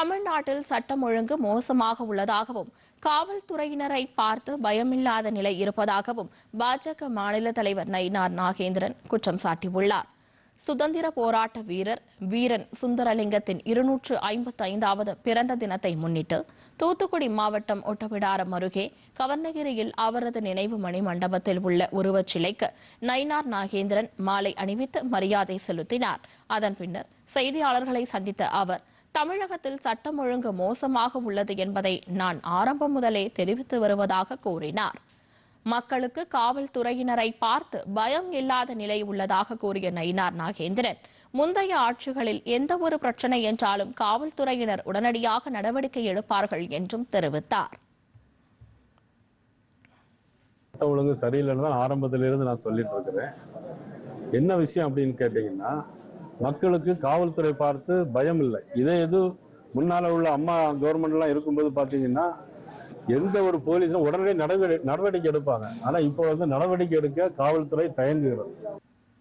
தமிழ்நாட்டில் சட்டம் ஒழுங்கு மோசமாக உள்ளதாகவும் காவல்துறையினரை பார்த்து பயமில்லாத நிலை இருப்பதாகவும் பாஜக மாநில தலைவர் நயினார் நாகேந்திரன் குற்றம் சாட்டியுள்ளார். சுதந்திர போராட்ட வீரர் வீரன் சுந்தரலிங்கத்தின் இருநூற்று ஐம்பத்தி ஐந்தாவது பிறந்த தினத்தை முன்னிட்டு தூத்துக்குடி மாவட்டம் ஒட்டப்பிடாரம் அருகே கவர்ணகிரியில் அவரது நினைவு மணி மண்டபத்தில் உள்ள உருவச் சிலைக்கு நயினார் நாகேந்திரன் மாலை அணிவித்து மரியாதை செலுத்தினார். அதன் பின்னர் செய்தியாளர்களை சந்தித்த அவர் தமிழகத்தில் சட்டம் ஒழுங்கு மோசமாக உள்ளது என்பதை நான் ஆரம்பம் முதலே தெரிவித்து வருவதாக கூறினார். மக்களுக்கு காவல்துறையினரை பார்த்து பயம் இல்லாத நிலை உள்ளதாக கூறிய நயினார் நாகேந்திரன் முந்தைய ஆட்சிகளில் எந்த ஒரு பிரச்சனை என்றாலும் காவல்துறையினர் உடனடியாக நடவடிக்கை எடுப்பார்கள் என்றும் தெரிவித்தார். ஒழுங்கு சரியில்லைன்னு தான் ஆரம்பத்திலிருந்து நான் சொல்லிட்டு இருக்கிறேன். என்ன விஷயம் அப்படின்னு கேட்டீங்கன்னா மக்களுக்கு காவல்துறை பார்த்து பயம் இல்லை இதே இது முன்னால உள்ள அம்மா கவர்மெண்ட் எல்லாம் இருக்கும்போது பாத்தீங்கன்னா எந்த ஒரு போலீஸும் உடனே நடவடிக்கை நடவடிக்கை எடுப்பாங்க. ஆனா இப்போ வந்து நடவடிக்கை எடுக்க காவல்துறை தயங்குகிறது.